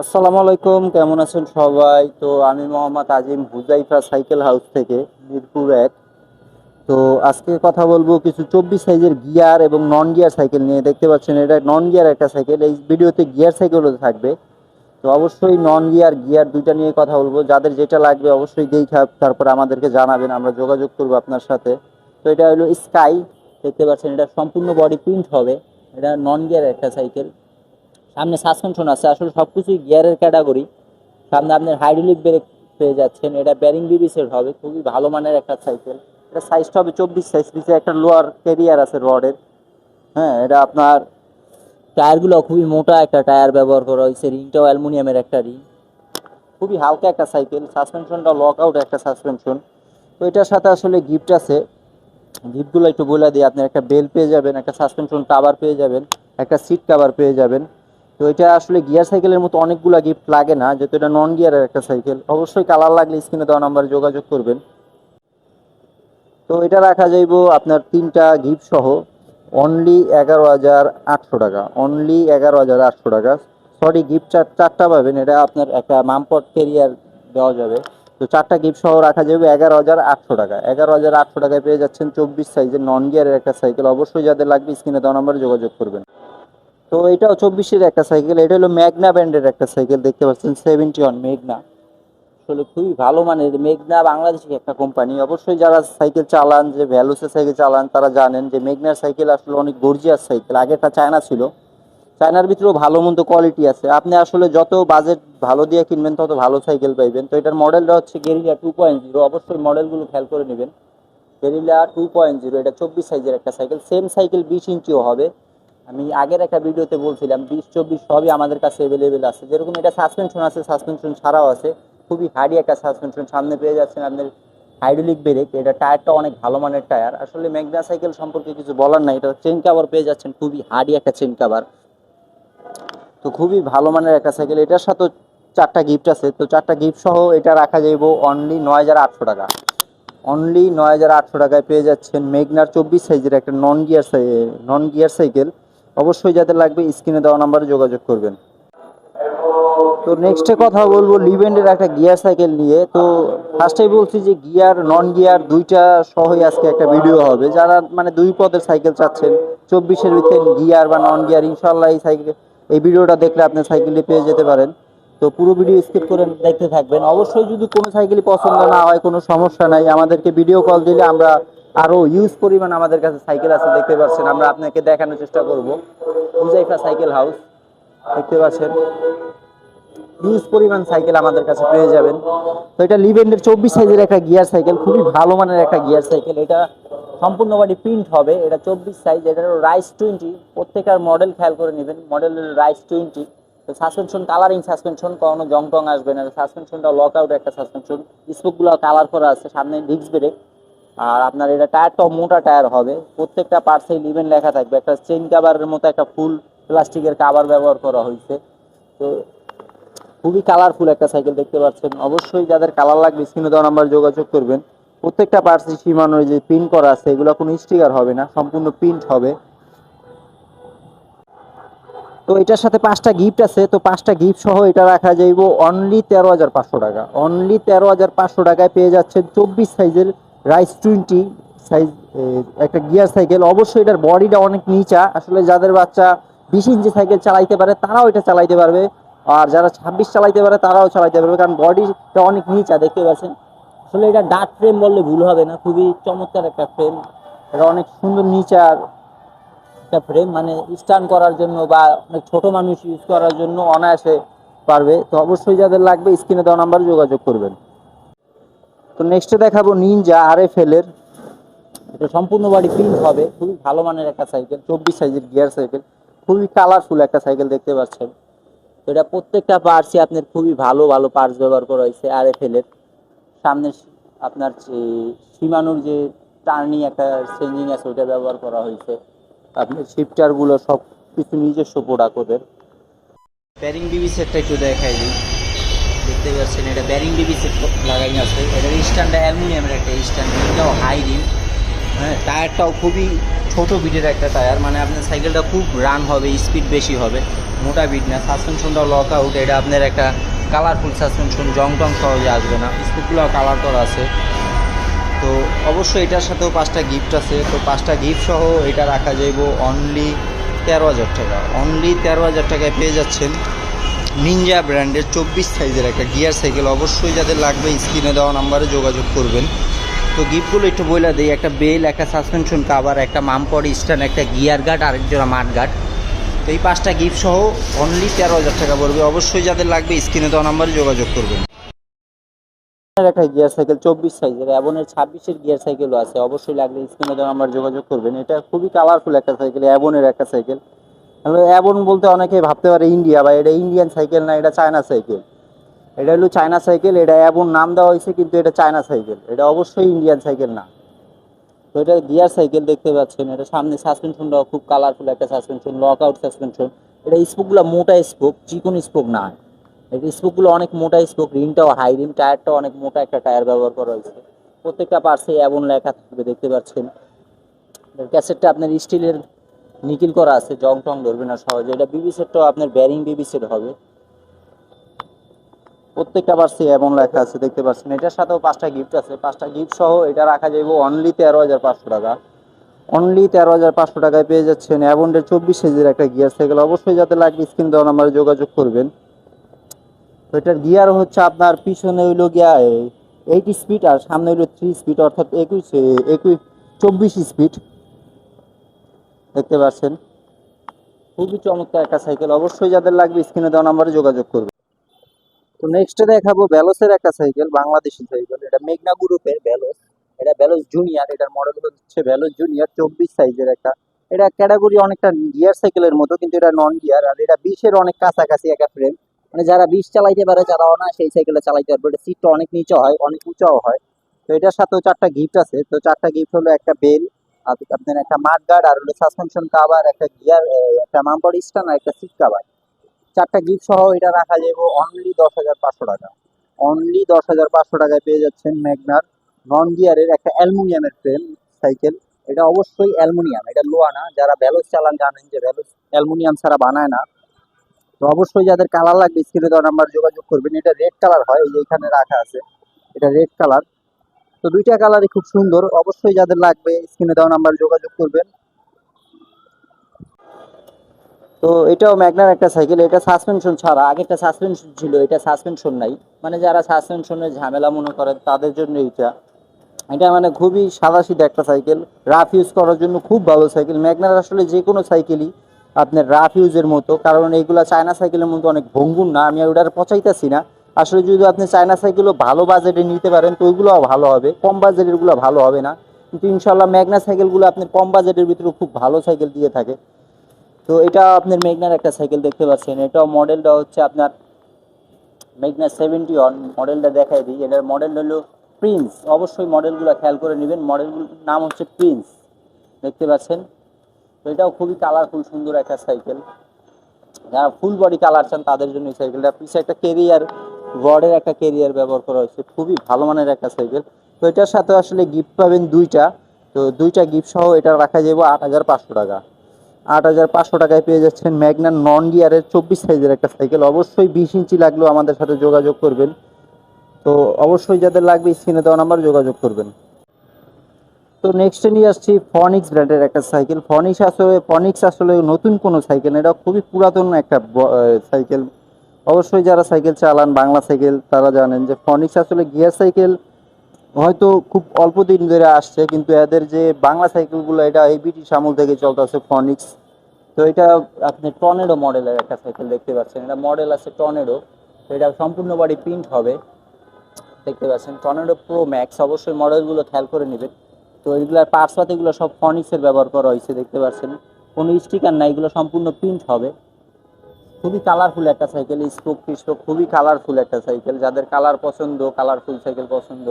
আসসালামু আলাইকুম, কেমন আছেন সবাই? তো আমি মোহাম্মদ আজিম হুজাইফা সাইকেল হাউস থেকে মিরপুর এক। তো আজকে কথা বলব কিছু চব্বিশ সাইজের গিয়ার এবং নন গিয়ার সাইকেল নিয়ে। দেখতে পাচ্ছেন, এটা নন গিয়ার একটা সাইকেল। এই ভিডিওতে গিয়ার সাইকেলও থাকবে। তো অবশ্যই নন গিয়ার গিয়ার দুইটা নিয়ে কথা বলব। যাদের যেটা লাগবে অবশ্যই দেখা তারপরে আমাদেরকে জানাবেন, আমরা যোগাযোগ করব আপনার সাথে। তো এটা হলো স্কাই দেখতে পাচ্ছেন, এটা সম্পূর্ণ বডি প্রিন্ট হবে। এটা নন গিয়ার একটা সাইকেল। সামনে সাসপেনশন আছে। আসলে সব কিছুই গিয়ারের ক্যাটাগরি সামনে আপনার হাইড্রোলিক ব্রেক পেয়ে যাচ্ছেন। এটা ব্যারিং বিবি সেট হবে। খুবই ভালো মানের একটা সাইকেল এটা সাইজটা হবে চব্বিশ সাইজ নিচে একটা লোয়ার ক্যারিয়ার আছে রডের হ্যাঁ এটা আপনার টায়ারগুলো খুবই মোটা একটা টায়ার ব্যবহার করা হয়েছে। রিংটাও অ্যালুমিনিয়ামের একটা রিং। খুবই হালকা একটা সাইকেল সাসপেনশনটা লক আউট একটা সাসপেনশন তো এটার সাথে আসলে গিফট আছে। গিফটগুলো একটু বলে দিই। আপনি একটা বেল পেয়ে যাবেন, একটা সাসপেনশন কাভার পেয়ে যাবেন, একটা সিট কাভার পেয়ে যাবেন। তো এটা আসলে গিয়ার সাইকেলের মতো অনেকগুলো গিফট লাগে না, যেহেতু এটা নন গিয়ারের একটা সাইকেল অবশ্যই কালার লাগলে স্ক্রিনে দেওয়া নাম্বারে যোগাযোগ করবেন। তো এটা রাখা যাইব আপনার তিনটা গিফট সহ। অনলি এগারো হাজার আটশো টাকা। অনলি এগারো হাজার আটশো টাকা। সরি গিফট চার, চারটা পাবেন। এটা আপনার একটা মামপট ক্যারিয়ার দেওয়া যাবে। তো চারটা গিফট সহ রাখা যাবে এগারো হাজার আটশো টাকা। এগারো হাজার আটশো টাকায় পেয়ে যাচ্ছেন চব্বিশ সাইজের নন গিয়ারের একটা সাইকেল অবশ্যই যাদের লাগবে স্ক্রিনে দেওয়া নাম্বারে যোগাযোগ করবেন। তো এটাও চব্বিশের একটা সাইকেল এটা হলো ম্যাগনা ব্র্যান্ডের একটা সাইকেল দেখতে পাচ্ছেন সেভেন্টি ওয়ান মেঘনা। আসলে খুবই ভালো মানের, মেঘনা বাংলাদেশের একটা কোম্পানি অবশ্যই যারা সাইকেল চালান, যে ভ্যালুসের সাইকেল চালান, তারা জানেন যে মেঘনার সাইকেল আসলে অনেক গর্জিয়াস সাইকেল আগেটা চায়না ছিল। চায়নার ভিতরেও ভালো মন্দ কোয়ালিটি আছে। আপনি আসলে যত বাজেট ভালো দিয়ে কিনবেন, তত ভালো সাইকেল পাইবেন। তো এটার মডেলটা হচ্ছে গেরিলা টু পয়েন্ট জিরো অবশ্যই মডেলগুলো খেয়াল করে নেবেন। গেরিলা টু পয়েন্ট জিরো এটা চব্বিশ সাইজের একটা সাইকেল সেম সাইকেল বিশ ইঞ্চিও হবে। আমি আগের একটা ভিডিওতে বলছিলাম, বিশ, চব্বিশ সবই আমাদের কাছে অ্যাভেলেবেল আছে। যেরকম এটা সাসপেনশন আছে সাসপেনশন ছাড়াও আছে। খুবই হার্ডি একটা সাসপেনশন সামনে পেয়ে যাচ্ছেন আপনার হাইড্রোলিক ব্রেক এটা টায়ারটা অনেক ভালো মানের টায়ার আসলে ম্যাগনা সাইকেল সম্পর্কে কিছু বলার নাই, এটা চেন কাভার পেয়ে যাচ্ছেন, খুবই হার্ডি একটা চেন কাভার তো খুবই ভালো মানের একটা সাইকেল এটার সাথে চারটা গিফট আছে। তো চারটা গিফট সহ এটা রাখা যাইব অনলি নয় হাজার আটশো টাকা। অনলি নয় হাজার আটশো টাকায় পেয়ে যাচ্ছেন মেঘনার চব্বিশ সাইজের একটা non gear non gear cycle অবশ্যই যাদের লাগবে স্ক্রিনে দেওয়া নাম্বারে যোগাযোগ করবেন। তো নেক্সটে কথা বলব লিভেন্ডের একটা গিয়ার সাইকেল নিয়ে। তো ফার্স্টেই বলছি যে গিয়ার নন গিয়ার দুইটা সহই আজকে একটা ভিডিও হবে। যারা মানে দুই পদের সাইকেল চাচ্ছেন, চব্বিশের ভিতরে গিয়ার বা নন গিয়ার ইনশাল্লাহ এই সাইকেল এই ভিডিওটা দেখলে আপনি সাইকেলটি পেয়ে যেতে পারেন। তো পুরো ভিডিও স্কিপ করে দেখতে থাকবেন। অবশ্যই যদি কোনো সাইকেলই পছন্দ না হয়, কোনো সমস্যা নাই, আমাদেরকে ভিডিও কল দিলে আমরা আরও ইউজ পরিমাণ আমাদের কাছে সাইকেল আছে, দেখতে পাচ্ছেন। আমরা আপনাকে দেখানোর চেষ্টা করব। হুজাইফা সাইকেল হাউস দেখতে পাচ্ছেন। হিউজ পরিমাণ সাইকেল আমাদের কাছে পেয়ে যাবেন। তো এটা লিভেন্ডের চব্বিশ সাইজের একটা গিয়ার সাইকেল খুবই ভালো মানের একটা গিয়ার সাইকেল এটা সম্পূর্ণ বডি প্রিন্ট হবে। এটা চব্বিশ সাইজ এটা রাইস টোয়েন্টি প্রত্যেকটার মডেল খেয়াল করে নেবেন। মডেল রাইস টোয়েন্টি তো সাসপেনশন কালারিং সাসপেনশন কোনো জং টং আসবে না। সাসপেনশনটা লক আউট একটা সাসপেনশন স্পোকগুলো কালার করা আছে, সামনে ডিস্ক ব্রেক আর আপনার এটা টায়ারটাও মোটা টায়ার হবে। প্রত্যেকটা পার্টসেই লিভেন লেখা থাকবে। একটা চেন কাভারের মতো একটা ফুল প্লাস্টিকের কাভার ব্যবহার করা হয়েছে। তো খুবই কালারফুল একটা সাইকেল দেখতে পাচ্ছেন। অবশ্যই যাদের কালার লাগবে স্ক্রিনে দেওয়া নাম্বার যোগাযোগ করবেন। প্রত্যেকটা পার্টসে সীমানো যে প্রিন্ট করা আছে, এগুলো কোনো স্টিকার হবে না, সম্পূর্ণ প্রিন্ট হবে। তো এটার সাথে পাঁচটা গিফট আছে। তো পাঁচটা গিফট সহ এটা রাখা যাইব অনলি তেরো হাজার পাঁচশো টাকা। অনলি তেরো হাজার পাঁচশো টাকায় পেয়ে যাচ্ছেন চব্বিশ সাইজের রাইস টোয়েন্টি সাইজ একটা গিয়ার সাইকেল। অবশ্যই এটার বডিটা অনেক নিচা। আসলে যাদের বাচ্চা বিশ ইঞ্চি সাইকেল চালাইতে পারে, তারাও এটা চালাইতে পারবে। আর যারা ছাব্বিশ চালাইতে পারে, তারাও চালাইতে পারবে। কারণ বডিটা অনেক নিচা, দেখতে পাচ্ছেন? আসলে এটা ডার্ক ফ্রেম বললে ভুল হবে না। খুবই চমৎকার একটা ফ্রেম। এটা অনেক সুন্দর নিচার একটা ফ্রেম। মানে স্টান করার জন্য বা অনেক ছোট মানুষ ইউজ করার জন্য অনায়াসে পারবে। তো অবশ্যই যাদের লাগবে, স্ক্রিনে দেওয়া নাম্বারে যোগাযোগ করবেন। তো নেক্সটে দেখাবো নিনজা আর এফ এর। এটা সম্পূর্ণ বাড়ি প্রিন্ট হবে, খুবই ভালো মানের একটা সাইকেল চব্বিশ সাইজের গিয়ার সাইকেল খুবই কালারফুল একটা সাইকেল দেখতে পাচ্ছেন। এটা প্রত্যেকটা পার্টসই আপনার খুবই ভালো ভালো পার্টস ব্যবহার করা হয়েছে আর এফ এর। সামনে আপনার যে সীমানোর যে টার্নিং একটা চেঞ্জিং আছে, ওইটা ব্যবহার করা হয়েছে। আপনার শিফটারগুলো সব কিছু নিজস্ব প্রোডাক্ট ওদের। ব্যারিং বিবি সেটটা একটু দেখাই দিই। দেখতে পাচ্ছেন, এটা ব্যারিং বিবি সেট লাগাই আছে। এটার স্ট্যান্ডটা অ্যালুমিনিয়ামের একটা স্ট্যান্ড এটাও হাই রিম হ্যাঁ টায়ারটাও খুবই ছোট বিটের একটা টায়ার মানে আপনার সাইকেলটা খুব রান হবে স্পিড বেশি হবে, মোটা বিট না। সাসপেনশনটাও লক আউট এটা আপনার একটা কালারফুল সাসপেনশন জং টং সহজে আসবে না। স্কুপগুলো কালার করা আছে। তো অবশ্যই এটার সাথেও পাঁচটা গিফট আছে। তো পাঁচটা গিফট সহ এটা রাখা যাইব অনলি তেরো হাজার টাকা। অনলি তেরো হাজার টাকায় পেয়ে যাচ্ছেন। নিনজা ব্র্যান্ডের চব্বিশ সাইজের একটা গিয়ার সাইকেল অবশ্যই যাদের লাগবে স্ক্রিনে দেওয়া নাম্বারে যোগাযোগ করবেন। তো গিফটগুলো একটু বইলা দিই, একটা বেল একটা সাসপেনশন কাভার একটা মামপড স্ট্যান্ড একটা গিয়ার গার্ড আরেক জোড়া মাঠ গার্ড তো এই পাঁচটা গিফট সহ অনলি তেরো হাজার টাকা পড়বে। অবশ্যই যাদের লাগবে স্ক্রিনে দেওয়া নাম্বারে যোগাযোগ করবেন। একটা গিয়ার সাইকেল চব্বিশ সাইজের অ্যাবনের ছাব্বিশের গিয়ার সাইকেলও আছে। অবশ্যই লাগলে স্ক্রিনে দেওয়া নাম্বার যোগাযোগ করবেন। এটা খুবই কালারফুল একটা সাইকেল অ্যাবনের একটা সাইকেল অ্যাবন বলতে অনেকে ভাবতে পারে ইন্ডিয়া বা এটা ইন্ডিয়ান সাইকেল না, এটা চায়না সাইকেল। এটা হলো চায়না সাইকেল, এটা অ্যাবন নাম দেওয়া হয়েছে কিন্তু এটা চায়না সাইকেল। এটা অবশ্যই ইন্ডিয়ান সাইকেল না। তো এটা গিয়ার সাইকেল দেখতে পাচ্ছেন, এটা সামনে সাসপেনশনটাও খুব কালারফুল একটা সাসপেনশন লক আউট সাসপেনশন এটা স্পোকগুলো মোটা স্পোক, চিকন স্পোক না। এটা স্পোকগুলো অনেক মোটা স্পোক, রিমটাও হাই রিম টায়ারটাও অনেক মোটা একটা টায়ার ব্যবহার করা হয়েছে। প্রত্যেকটা পার্সে এমন লেখা থাকবে, দেখতে পাচ্ছেন। ক্যাসেটটা আপনার স্টিলের নিকিল করা আছে, জং টং ধরবে না সহজে। এটা বিবি সেটটাও আপনার ব্যারিং বিবি সেট হবে। প্রত্যেকটা পার্সে এমন লেখা আছে, দেখতে পাচ্ছেন। এটার সাথেও পাঁচটা গিফট আছে। পাঁচটা গিফট সহ এটা রাখা যাইব অনলি তেরো হাজার পাঁচশো টাকা। অনলি তেরো হাজার পাঁচশো টাকায় পেয়ে যাচ্ছেন। অ্যাবন্ডের চব্বিশ সাইজের একটা গিয়ার সাইকেল অবশ্যই যাতে লাগবে স্ক্রিন দেওয়া নাম্বারে যোগাযোগ করবেন। তো এটার গিয়ার হচ্ছে আপনার পিছনে হইল গিয়া এইট স্পিড আর সামনে হইল থ্রি স্পিড অর্থাৎ একুশ একুশ, চব্বিশ স্পিড দেখতে পাচ্ছেন। খুবই চমৎকার একটা সাইকেল। অবশ্যই যাদের লাগবে স্ক্রিনে দেওয়া নাম্বারে যোগাযোগ করবে। তো নেক্সটে দেখাবো ব্যালোসের একটা সাইকেল, বাংলাদেশি সাইকেল। এটা মেঘনা গ্রুপের ব্যালোস এটা ব্যালোস জুনিয়র এটার মডেল হচ্ছে ব্যালোস জুনিয়র চব্বিশ সাইজের একটা। এটা ক্যাটাগরি অনেকটা গিয়ার সাইকেলের মতো, কিন্তু এটা নন গিয়ার আর এটা বিশের অনেক কাছাকাছি একটা ফ্রেম মানে যারা বিশ চালাইতে পারে যারাও না সেই সাইকেলটা চালাইতে পারবে। এটা সিটটা অনেক নিচে হয়, অনেক উঁচাও হয়। তো এটার সাথেও চারটা গিফট আছে। তো চারটা গিফট হলো একটা বেল আপনার একটা মাঠ গার্ড আর হলো সাসপেনশন কাভার একটা গিয়ার একটা মাম্পার স্টান আর একটা সিট কাভার চারটা গিফট সহ এটা রাখা যাবে অনলি দশ হাজার পাঁচশো টাকা। অনলি দশ হাজার পাঁচশো টাকায় পেয়ে যাচ্ছেন ম্যাগনার নন গিয়ারের একটা অ্যালুমিনিয়ামের ফ্রেম সাইকেল এটা অবশ্যই অ্যালুমিনিয়াম, এটা লোয়া না। যারা ভ্যালোস চালান জানেন যে ভ্যালোস অ্যালুমিনিয়াম ছাড়া বানায় না। তো অবশ্যই যাদের কালার লাগবে স্ক্রিনে দেওয়া নাম্বার যোগাযোগ করবেন। এটা রেড কালার হয়, এই যে এখানে রাখা আছে। এটা রেড কালার তো দুইটা কালারই খুব সুন্দর। অবশ্যই যাদের লাগবে স্ক্রিনে দেওয়া নাম্বার যোগাযোগ করবেন। তো এটাও ম্যাগনার একটা সাইকেল এটা সাসপেনশন ছাড়া, আগেরটা সাসপেনশন ছিল, এটা সাসপেনশন নাই। মানে যারা সাসপেনশনের ঝামেলা মনে করেন, তাদের জন্য এইটা। এটা মানে খুবই সাদাসিধা একটা সাইকেল রাফ ইউজ করার জন্য খুব ভালো সাইকেল ম্যাগনার আসলে যে কোনো সাইকেলই আপনার রাফ ইউজের মতো। কারণ এইগুলা চায়না সাইকেলের মতো অনেক ভঙ্গুর না। আমি ওটার পচাইতেছি না। আসলে যদি আপনি চায়না সাইকেলও ভালো বাজেটে নিতে পারেন, তো ওইগুলো ভালো হবে। কম বাজেটেরগুলো ভালো হবে না। কিন্তু ইনশাল্লাহ ম্যাগনা সাইকেলগুলো আপনি কম বাজেটের ভিতরে খুব ভালো সাইকেল দিয়ে থাকে। তো এটা আপনার মেঘনার একটা সাইকেল দেখতে পাচ্ছেন। এটাও মডেলটা হচ্ছে আপনার মেঘনা সেভেন্টি ওয়ান মডেলটা দেখাই দিই। এটার মডেল হলো প্রিন্স অবশ্যই মডেলগুলো খেয়াল করে নেবেন। মডেলগুলোর নাম হচ্ছে প্রিন্স দেখতে পাচ্ছেন? তো এটাও খুবই কালারফুল সুন্দর একটা সাইকেল। যারা ফুল বডি কালার চান, তাদের জন্য এই সাইকেলটা। পিছিয়ে একটা কেরিয়ার রডের একটা কেরিয়ার ব্যবহার করা হয়েছে, খুবই ভালো মানের একটা সাইকেল। তো এটার সাথে আসলে গিফট পাবেন দুইটা। তো দুইটা গিফট সহ এটা রাখা যাবে আট হাজার পাঁচশো টাকা। আট হাজার পাঁচশো টাকায় পেয়ে যাচ্ছেন ম্যাগনার নন গিয়ারের চব্বিশ সাইজের একটা সাইকেল। অবশ্যই বিশ ইঞ্চি লাগলেও আমাদের সাথে যোগাযোগ করবেন। তো অবশ্যই যাদের লাগবে স্ক্রিনে দেওয়া নাম্বার যোগাযোগ করবেন। তো নেক্সটে নিয়ে আসছি ফনিক্স ব্র্যান্ডের একটা সাইকেল। ফনিক্স আসলে ফনিক্স আসলে নতুন কোনো সাইকেল এটা খুবই পুরাতন একটা সাইকেল। অবশ্যই যারা সাইকেল চালান, বাংলা সাইকেল, তারা জানেন যে ফনিক্স আসলে গিয়ার সাইকেল হয়তো খুব অল্প দিন ধরে আসছে, কিন্তু এদের যে বাংলা সাইকেলগুলো, এটা এই ব্রিটিশ আমল থেকে চলতেছে ফনিক্স তো এটা আপনি টর্নেডো মডেলের একটা সাইকেল দেখতে পাচ্ছেন। এটা মডেল আছে টর্নেডো এটা সম্পূর্ণ বাড়ি প্রিন্ট হবে। দেখতে পাচ্ছেন টর্নেডো প্রো ম্যাক্স অবশ্যই মডেলগুলো খেয়াল করে নেবেন। তো এইগুলার পার্টস পাতিগুলো সব ফনিক্সের ব্যবহার করা হয়েছে, দেখতে পাচ্ছেন। কোনো স্টিকার নাই, এগুলো সম্পূর্ণ প্রিন্ট হবে। খুবই কালারফুল একটা সাইকেল স্পোক টিস্পোক খুবই কালারফুল একটা সাইকেল যাদের কালার পছন্দ কালারফুল সাইকেল পছন্দ,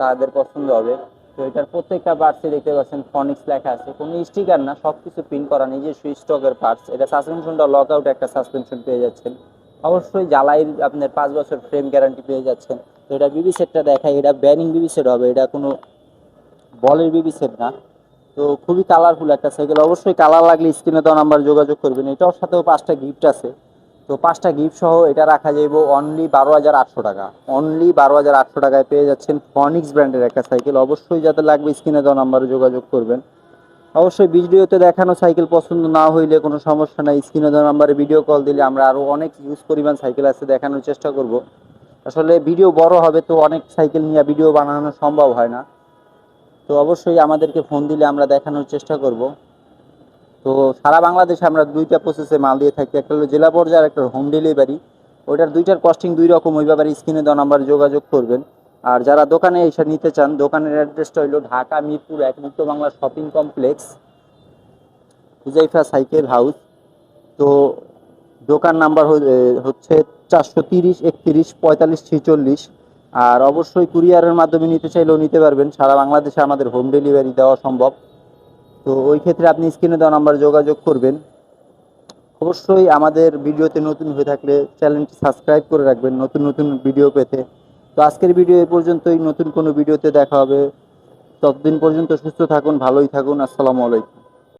তাদের পছন্দ হবে। তো এটার প্রত্যেকটা পার্টসে দেখতে পাচ্ছেন ফনিক্স লেখা আছে। কোনো স্টিকার না সব কিছু প্রিন্ট করা নিজস্ব স্টকের পার্টস এটা সাসপেনশনটা লক আউট একটা সাসপেনশন পেয়ে যাচ্ছেন। অবশ্যই জ্বালাইয়ের আপনার পাঁচ বছর ফ্রেম গ্যারান্টি পেয়ে যাচ্ছেন। তো এটা বিবি সেটটা দেখায় এটা ব্যানিং বিবি সেট হবে, এটা কোনো বলের বিবি সেট না। তো খুবই কালারফুল একটা সাইকেল অবশ্যই কালার লাগলে স্ক্রিনে দেওয়া নাম্বার যোগাযোগ করবেন। এটার সাথেও পাঁচটা গিফট আছে। তো পাঁচটা গিফট সহ এটা রাখা যাইব অনলি বারো হাজার আটশো টাকা। অনলি বারো হাজার আটশো টাকায় পেয়ে যাচ্ছেন ফনিক্স ব্র্যান্ডের একটা সাইকেল অবশ্যই যাতে লাগবে স্ক্রিনে দেওয়া নাম্বারে যোগাযোগ করবেন। অবশ্যই ভিডিওতে দেখানো সাইকেল পছন্দ না হইলে কোনো সমস্যা নাই। স্ক্রিনে দেওয়া নাম্বারে ভিডিও কল দিলে আমরা আরও অনেক ইউজ পরিমাণ সাইকেল আছে দেখানোর চেষ্টা করব। আসলে ভিডিও বড় হবে তো অনেক সাইকেল নিয়ে ভিডিও বানানো সম্ভব হয় না। তো অবশ্যই আমাদেরকে ফোন দিলে আমরা দেখানোর চেষ্টা করব। তো সারা বাংলাদেশে আমরা দুইটা প্রসেসে মাল দিয়ে থাকি। একটা হলো জেলা পর্যায়ে আর একটা হোম ডেলিভারি ওইটার দুইটার কস্টিং দুই রকম, ওই ব্যাপারে স্ক্রিনে দেওয়া নাম্বারে যোগাযোগ করবেন। আর যারা দোকানে এসে নিতে চান, দোকানের অ্যাড্রেসটা হলো ঢাকা, মিরপুর এক Mukto Bangla shopping complex Huzaifa cycle house তো দোকান নাম্বার হচ্ছে চারশো তিরিশ, একত্রিশ, পঁয়তাল্লিশ, ছেচল্লিশ। আর অবশ্যই কুরিয়ারের মাধ্যমে নিতে চাইলেও নিতে পারবেন। সারা বাংলাদেশে আমাদের হোম ডেলিভারি দেওয়া সম্ভব। তো ওই ক্ষেত্রে আপনি স্ক্রিনে দেওয়া নাম্বার যোগাযোগ করবেন। অবশ্যই আমাদের ভিডিওতে নতুন হয়ে থাকলে চ্যানেলটি সাবস্ক্রাইব করে রাখবেন, নতুন নতুন ভিডিও পেতে। তো আজকের ভিডিও এ পর্যন্তই, নতুন কোনো ভিডিওতে দেখা হবে। ততদিন পর্যন্ত সুস্থ থাকুন, ভালোই থাকুন, আসসালামু আলাইকুম।